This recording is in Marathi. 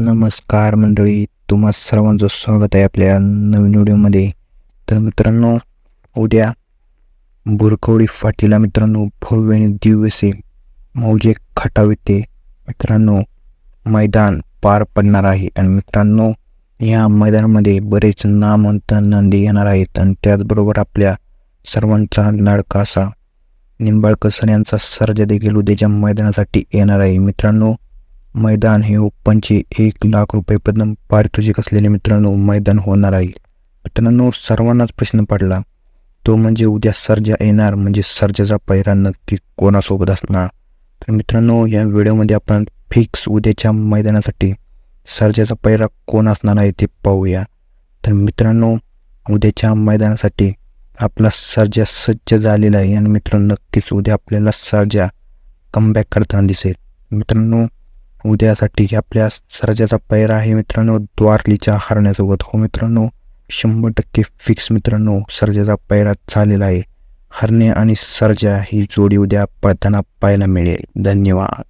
नमस्कार मंडळी तुम्हा सर्वांचं स्वागत आहे आपल्या नवीन व्हिडिओमध्ये. तर मित्रांनो उद्या बुरकवडी फाटीला मित्रांनो भव्य आणि दिव्य मौजे खटाव येथे मित्रांनो मैदान पार पडणार आहे आणि मित्रांनो या मैदानामध्ये बरेच नामवंत नंदी येणार आहेत आणि त्याचबरोबर आपल्या सर्वांचा लाडका असा निंबाळकर सर यांचा सर्जा देखील उद्याच्या मैदानासाठी येणार आहे. मित्रांनो मैदान हे ओपनचे एक लाख रुपयेपर्यंत पारितोषिक असलेले मित्रांनो मैदान होणार आहे. मित्रांनो सर्वांनाच प्रश्न पडला. तो म्हणजे उद्या सर्जा येणार म्हणजे सर्जाचा पैरा नक्की कोणासोबत असणार? तर मित्रांनो या व्हिडिओमध्ये आपण फिक्स उद्याच्या मैदानासाठी सर्जाचा पैरा कोण असणार आहे ते पाहूया. तर मित्रांनो उद्याच्या मैदानासाठी आपला सर्जा सज्ज झालेला आहे आणि मित्रांनो नक्कीच उद्या आपल्याला सर्जा कमबॅक करताना दिसेल. मित्रांनो उद्यासाठी आपल्या सर्जाचा पैरा आहे मित्रांनो द्वारलीच्या हरण्यासोबत. हो मित्रांनो शंभर टक्के फिक्स मित्रांनो सर्जाचा पैरा झालेला आहे. हरणे आणि सर्जा ही जोडी उद्या पळताना पाहायला मिळेल. धन्यवाद.